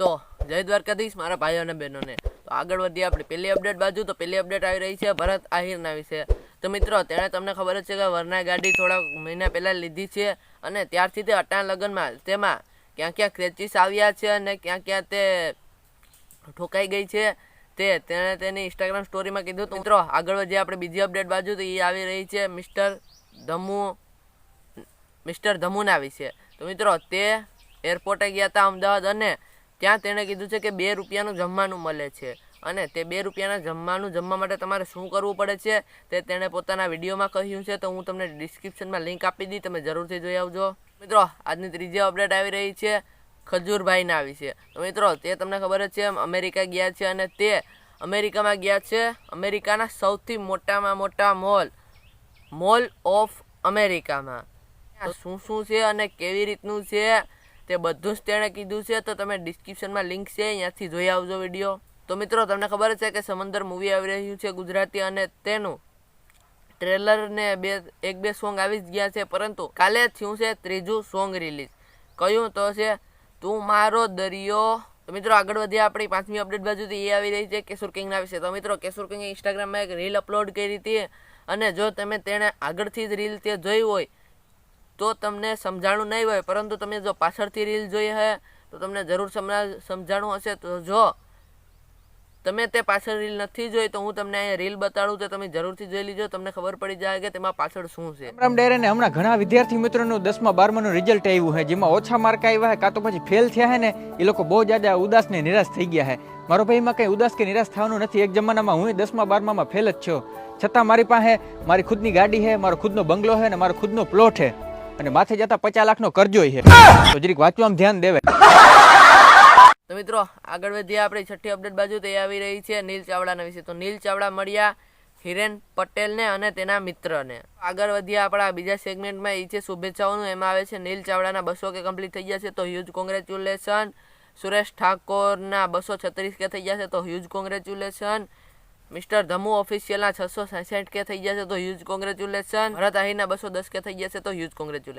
તો જય દ્વારકાધીશ, મારા ભાઈઓ અને બહેનોને. તો આગળ વધીએ આપણે. પહેલી અપડેટ બાજુ, તો પહેલી અપડેટ આવી રહી છે ભરત આહિરના વિશે. તો મિત્રો, તેણે તમને ખબર જ છે કે વરના ગાડી થોડા મહિના પહેલાં લીધી છે અને ત્યારથી તે અટાણ લગ્નમાં, તેમાં ક્યાં ક્યાં ક્રેચીસ આવ્યા છે અને ક્યાં ક્યાં તે ઠોકાઈ ગઈ છે તે તેણે તેની ઇન્સ્ટાગ્રામ સ્ટોરીમાં કીધું હતું. મિત્રો, આગળ વધીએ આપણે. બીજી અપડેટ બાજુ, તો એ આવી રહી છે મિસ્ટર ધમુ, મિસ્ટર ધમુના વિશે. તો મિત્રો, તે એરપોર્ટે ગયા હતા અમદાવાદ અને ત્યાં તેણે કીધું છે કે બે રૂપિયાનું જમવાનું મળે છે. અને તે બે રૂપિયાના જમવાનું જમવા માટે તમારે શું કરવું પડે છે તે તેણે પોતાના વિડીયોમાં કહ્યું છે. તો હું તમને ડિસ્ક્રિપ્શનમાં લિંક આપી દી તમે જરૂરથી જોઈ આવજો. મિત્રો, આજની ત્રીજી અપડેટ આવી રહી છે. ખજૂરભાઈના વિશે. તો મિત્રો, તે તમને ખબર જ છે, અમેરિકા ગયા છે અને તે અમેરિકામાં ગયા છે. અમેરિકાના સૌથી મોટામાં મોટા મોલ. મોલ ઓફ અમેરિકામાં. શું શું છે અને કેવી રીતનું છે? તે બધું જ તેણે કીધું છે, તો તમે ડિસ્ક્રિપ્શનમાં લિંક છે ત્યાંથી જોઈ આવજો વીડિયો તો મિત્રો, તમને ખબર છે કે સમંદર મૂવી આવી રહ્યું છે ગુજરાતી અને તેનું ટ્રેલર ને બે, એક, બે સોંગ આવી જ ગયા છે, પરંતુ કાલે થયું છે ત્રીજું સોંગ રિલીઝ કયું તો છે, તું મારો દરિયો. તો મિત્રો, આગળ વધીએ આપણી પાંચમી અપડેટ બાજુથી. એ આવી રહી છે કેશુર કિંગના વિશે. તો મિત્રો કેશુર કિંગે ઇન્સ્ટાગ્રામમાં એક રીલ અપલોડ કરી હતી અને જો તમે તેણે આગળથી જ રીલ તે જોઈ હોય તો તમને સમજાણું નહીં હોય, પરંતુ તમે જો પાછળથી રીલ જોઈ હે, તો તમને જરૂર સમજા, સમજાણું હશે. તો જો તમે તે પાછળ રીલ નથી જોઈ, તો હું તમને અહીંયા રીલ બતાડું તો તમે જરૂરથી જોઈ લીજો. તમને ખબર પડી જાય કે તેમાં પાછળ શું છે. રામ ડેરેને હમણાં ઘણા વિદ્યાર્થી મિત્રોનું દસમા, બારમાનું રિઝલ્ટ આવ્યું છે જેમાં ઓછા માર્ક આવ્યા કાં તો પછી ફેલ થયા છે ને, એ લોકો બહુ જ્યાદા ઉદાસ ને નિરાશ થઈ ગયા છે મારો ભાઈ એમાં કંઈ ઉદાસ કે નિરાશ થવાનું નથી. એક જમાનામાં હું દસમા, બારમામાં ફેલ જ છો. છતાં મારી પાસે મારી ખુદની ગાડી છે મારો ખુદનો બંગલો છે ને મારો ખુદનો પ્લોટ છે અને માથે જતા પચાસ લાખનો કરજો છે તો જરીક વાંચવામાં ધ્યાન દેવે તો મિત્રો, આગળ વધીએ આપણી છઠ્ઠી અપડેટ બાજુ. તે આવી રહી છે નીલ ચાવડાના વિશે. તો નીલ ચાવડા મળ્યા હિરેન પટેલને અને તેના મિત્રને. આગળ વધીએ આપણા બીજા સેગમેન્ટમાં. એ છે શુભેચ્છાઓનું. એમાં આવે છે નીલ ચાવડાના બસો કે કમ્પ્લીટ થઈ ગયા છે, તો હ્યુજ કોંગ્રેચ્યુલેશન સુરેશ ઠાકોરના બસો છત્રીસ કે થઈ ગયા છે, તો હ્યુજ કોંગ્રેચ્યુલેશન મિસ્ટર ધમુ ઓફિશિયલના છસો સેસઠ કે થઈ જશે તો હ્યુજ કોંગ્રેચ્યુલેશન ભરત આહીરના બસો દસ કે થઈ જશે તો હ્યુજ કોંગ્રેચ્યુલેશન